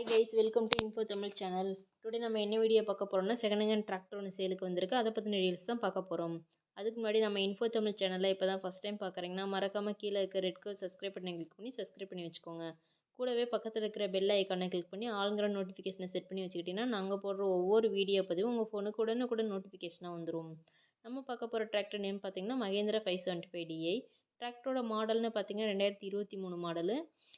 Hi guys welcome to info Tamil channel today நம்ம என்ன video பார்க்க போகிறோம்னா செகண்ட் ஹேண்ட் டிராக்டர் ஒன்று சேலுக்கு வந்திருக்கு. அதை பற்றின ரீல்ஸ் தான் பார்க்க போகிறோம் அதுக்கு முன்னாடி நம்ம இன்ஃபோ தமிழ் சேனலில் இப்போ தான் ஃபஸ்ட் டைம் பார்க்குறீங்கன்னா மறக்காமல் கீழே இருக்க ரெட் கலர் சப்ஸ்கிரைப் பண்ணி கிளிக் பண்ணி சப்ஸ்கிரைப் பண்ணி வச்சுக்கோங்க. கூடவே பக்கத்தில் இருக்கிற பெல் ஐக்கானை கிளிக் பண்ணி ஆளுங்கிற நோட்டிஃபிகேஷனை செட் பண்ணி வச்சுக்கிட்டிங்கன்னா நாங்கள் போடுற ஒவ்வொரு வீடியோ பதிவும் உங்கள் ஃபோனுக்கு கூட நோட்டிஃபிகேஷனாக வந்துடும் நம்ம பார்க்க போகிற டிராக்டர் நேம் பார்த்தீங்கன்னா Mahindra five seventy five DI டிராக்டரோட மாடல்னு பார்த்தீங்கன்னா ரெண்டாயிரத்தி இருபத்தி மூணு மாடலு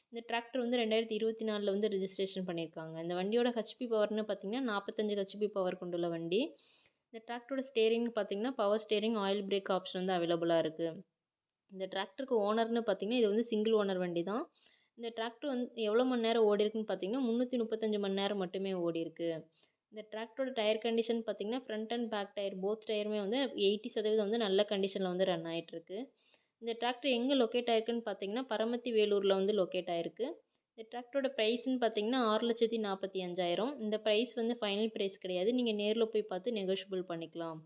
இந்த டிராக்டர் வந்து ரெண்டாயிரத்தி இருபத்தி நாலில் வந்து ரிஜிஸ்ட்ரேஷன் பண்ணியிருக்காங்க இந்த வண்டியோட ஹெச்பி பவர்னு பார்த்தீங்கன்னா நாற்பத்தஞ்சு ஹெச்பி பவர் கொண்டுள்ள வண்டி. இந்த டிராக்டரோட ஸ்டேரிங் பார்த்தீங்கன்னா power steering oil brake option வந்து அவைலபிளாக இருக்குது இந்த டிராக்டருக்கு ஓனர்னு பார்த்தீங்கன்னா இது வந்து சிங்கிள் ஓனர் வண்டி தான் இந்த டிராக்டர் வந்து எவ்வளோ மணி நேரம் ஓடி இருக்குன்னு பார்த்தீங்கன்னா முந்நூற்றி முப்பத்தஞ்சு மணி நேரம் மட்டுமே ஓடி இருக்கு. இந்த டிராக்டரோட டயர் கண்டிஷன் பார்த்தீங்கன்னா front and back tyre both டயருமே வந்து எயிட்டி சதவீதம் வந்து நல்ல கண்டிஷனில் வந்து ரன் ஆகிட்டுருக்கு இந்த டிராக்டர் எங்கே லொக்கேட் ஆயிருக்குன்னு பார்த்தீங்கன்னா பரமத்தி வேலூரில் வந்து லொக்கேட் ஆயிருக்கு. இந்த டிராக்டரோட ப்ரைஸ்னு பார்த்தீங்கன்னா ஆறு லட்சத்தி நாற்பத்தி அஞ்சாயிரம். இந்த ப்ரைஸ் வந்து ஃபைனல் ப்ரைஸ் கிடையாது. நீங்கள் நேரில் போய் பார்த்து நெகோஷியபிள் பண்ணிக்கலாம்.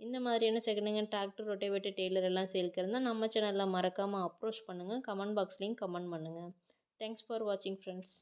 இந்த மாதிரியான second hand tractor rotavator trailer எல்லாம் சேல்க்கு இருந்தால் நம்ம சேனலில் மறக்காமல் அப்ரோச் பண்ணுங்கள் கமெண்ட் பாக்ஸ்லேயும் கமெண்ட் பண்ணுங்கள் தேங்க்ஸ் ஃபார் வாட்சிங் ஃப்ரெண்ட்ஸ்